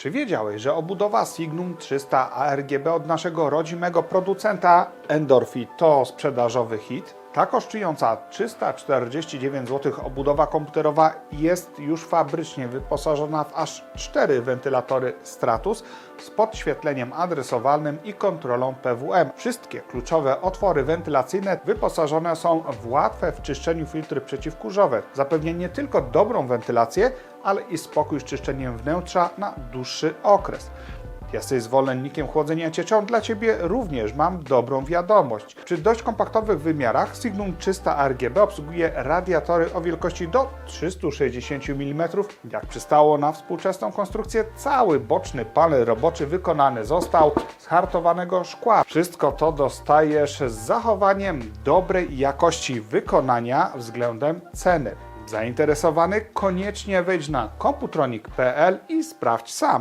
Czy wiedziałeś, że obudowa Signum 300 ARGB od naszego rodzimego producenta Endorfi to sprzedażowy hit? Ta kosztująca 349 zł obudowa komputerowa jest już fabrycznie wyposażona w aż 4 wentylatory Stratus z podświetleniem adresowalnym i kontrolą PWM. Wszystkie kluczowe otwory wentylacyjne wyposażone są w łatwe w czyszczeniu filtry przeciwkurzowe. Zapewnia nie tylko dobrą wentylację, ale i spokój z czyszczeniem wnętrza na dłuższy okres. Jesteś zwolennikiem chłodzenia cieczą? Dla Ciebie również mam dobrą wiadomość. Przy dość kompaktowych wymiarach Signum 300 RGB obsługuje radiatory o wielkości do 360 mm. Jak przystało na współczesną konstrukcję, cały boczny panel roboczy wykonany został z hartowanego szkła. Wszystko to dostajesz z zachowaniem dobrej jakości wykonania względem ceny. Zainteresowany? Koniecznie wejdź na komputronik.pl i sprawdź sam.